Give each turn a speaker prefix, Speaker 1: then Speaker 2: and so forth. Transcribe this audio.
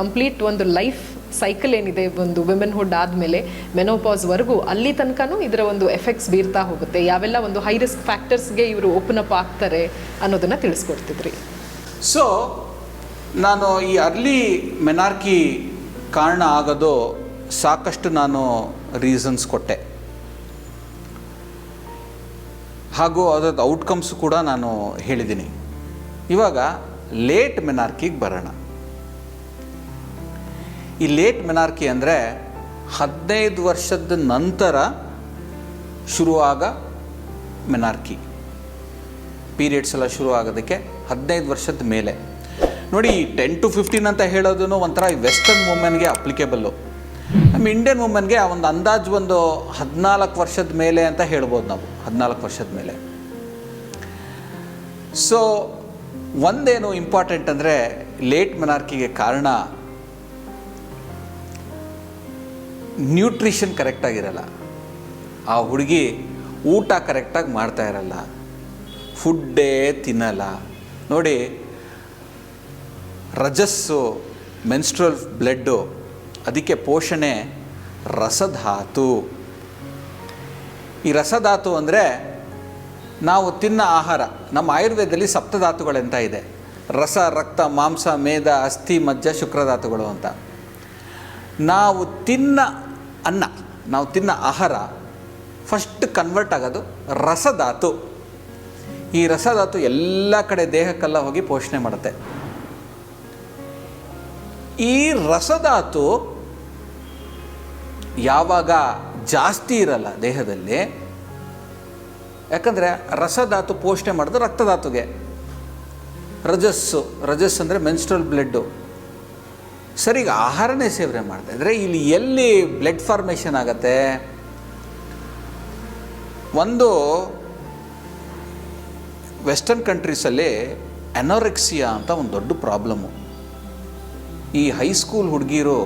Speaker 1: Complete ಒಂದು life cycle ಏನಿದೆ, ಒಂದು ವಿಮೆನ್ಹುಡ್ ಆದಮೇಲೆ ಮೆನೋಪಾಸ್ವರೆಗೂ ಅಲ್ಲಿ ತನಕನೂ ಇದರ ಒಂದು ಎಫೆಕ್ಟ್ಸ್ ಬೀರ್ತಾ ಹೋಗುತ್ತೆ. ಯಾವೆಲ್ಲ ಒಂದು ಹೈ ರಿಸ್ಕ್ ಫ್ಯಾಕ್ಟರ್ಸ್ಗೆ ಇವರು ಓಪನ್ ಅಪ್ ಆಗ್ತಾರೆ ಅನ್ನೋದನ್ನು ತಿಳಿಸ್ಕೊಡ್ತಿದ್ರಿ.
Speaker 2: ಸೊ ನಾನು ಈ ಅರ್ಲಿ ಮೆನಾರ್ಕಿ ಕಾರಣ ಆಗೋದು ಸಾಕಷ್ಟು ನಾನು ರೀಸನ್ಸ್ ಕೊಟ್ಟೆ. ಹಾಗೂ ಅದರದ್ದು ಔಟ್ಕಮ್ಸ್ ಕೂಡ ನಾನು ಹೇಳಿದ್ದೀನಿ. ಇವಾಗ ಲೇಟ್ ಮೆನಾರ್ಕಿಗೆ ಬರೋಣ. ಈ ಲೇಟ್ ಮೆನಾರ್ಕಿ ಅಂದರೆ ಹದಿನೈದು ವರ್ಷದ ನಂತರ ಶುರುವಾಗ ಮೆನಾರ್ಕಿ. ಪೀರಿಯಡ್ಸ್ ಎಲ್ಲ ಶುರು ಆಗೋದಕ್ಕೆ ಹದಿನೈದು ವರ್ಷದ ಮೇಲೆ. ನೋಡಿ, ಟೆನ್ ಟು ಫಿಫ್ಟೀನ್ ಅಂತ ಹೇಳೋದನ್ನು ಒಂಥರ ವೆಸ್ಟರ್ನ್ ವುಮೆನ್ಗೆ ಅಪ್ಲಿಕೇಬಲ್ಲು ನಮ್ಮ ಇಂಡಿಯನ್ ವುಮೆನ್ಗೆ ಒಂದು ಅಂದಾಜು ಒಂದು ಹದಿನಾಲ್ಕು ವರ್ಷದ ಮೇಲೆ ಅಂತ ಹೇಳ್ಬೋದು ನಾವು, ಹದಿನಾಲ್ಕು ವರ್ಷದ ಮೇಲೆ. ಸೊ ಒಂದೇನು ಇಂಪಾರ್ಟೆಂಟ್ ಅಂದರೆ ಲೇಟ್ ಮೆನಾರ್ಕಿಗೆ ಕಾರಣ ನ್ಯೂಟ್ರಿಷನ್ ಕರೆಕ್ಟಾಗಿರಲ್ಲ ಆ ಹುಡುಗಿ ಊಟ ಕರೆಕ್ಟಾಗಿ ಮಾಡ್ತಾ ಇರಲ್ಲ. ಫುಡ್ಡೇ ತಿನ್ನಲ್ಲ. ನೋಡಿ, ರಜಸ್ಸು, ಮೆನ್ಸ್ಟ್ರಲ್ ಬ್ಲಡ್ಡು, ಅದಕ್ಕೆ ಪೋಷಣೆ ರಸಧಾತು. ಈ ರಸಧಾತು ಅಂದರೆ ನಾವು ತಿನ್ನ ಆಹಾರ. ನಮ್ಮ ಆಯುರ್ವೇದದಲ್ಲಿ ಸಪ್ತಧಾತುಗಳೆಂತ ಇದೆ. ರಸ, ರಕ್ತ, ಮಾಂಸ ಮೇಧ ಅಸ್ಥಿ, ಮಜ್ಜ, ಶುಕ್ರಧಾತುಗಳು ಅಂತ. ನಾವು ತಿನ್ನ ಅನ್ನ. ನಾವು ತಿನ್ನ ಆಹಾರ ಫಸ್ಟ್ ಕನ್ವರ್ಟ್ ಆಗೋದು ರಸಧಾತು. ಈ ರಸಧಾತು ಎಲ್ಲ ಕಡೆ ದೇಹಕ್ಕೆಲ್ಲ ಹೋಗಿ ಪೋಷಣೆ ಮಾಡುತ್ತೆ. ಈ ರಸಧಾತು ಯಾವಾಗ ಜಾಸ್ತಿ ಇರಲ್ಲ ದೇಹದಲ್ಲಿ, ಯಾಕಂದರೆ ರಸಧಾತು ಪೋಷಣೆ ಮಾಡೋದು ರಕ್ತಧಾತುಗೆ. ರಜಸ್ಸು ರಜಸ್ ಅಂದರೆ ಮೆನ್ಸ್ಟ್ರಲ್ ಬ್ಲಡ್ಡು ಸರ್ ಈಗ ಆಹಾರನೇ ಸೇವನೆ ಮಾಡ್ತಾ ಇದ್ದರೆ ಇಲ್ಲಿ ಎಲ್ಲಿ ಬ್ಲಡ್ ಫಾರ್ಮೇಷನ್ ಆಗತ್ತೆ? ಒಂದು ವೆಸ್ಟರ್ನ್ ಕಂಟ್ರೀಸಲ್ಲಿ ಅನೋರೆಕ್ಸಿಯಾ ಅಂತ ಒಂದು ದೊಡ್ಡ ಪ್ರಾಬ್ಲಮ್ಮು ಈ ಹೈಸ್ಕೂಲ್ ಹುಡುಗಿರು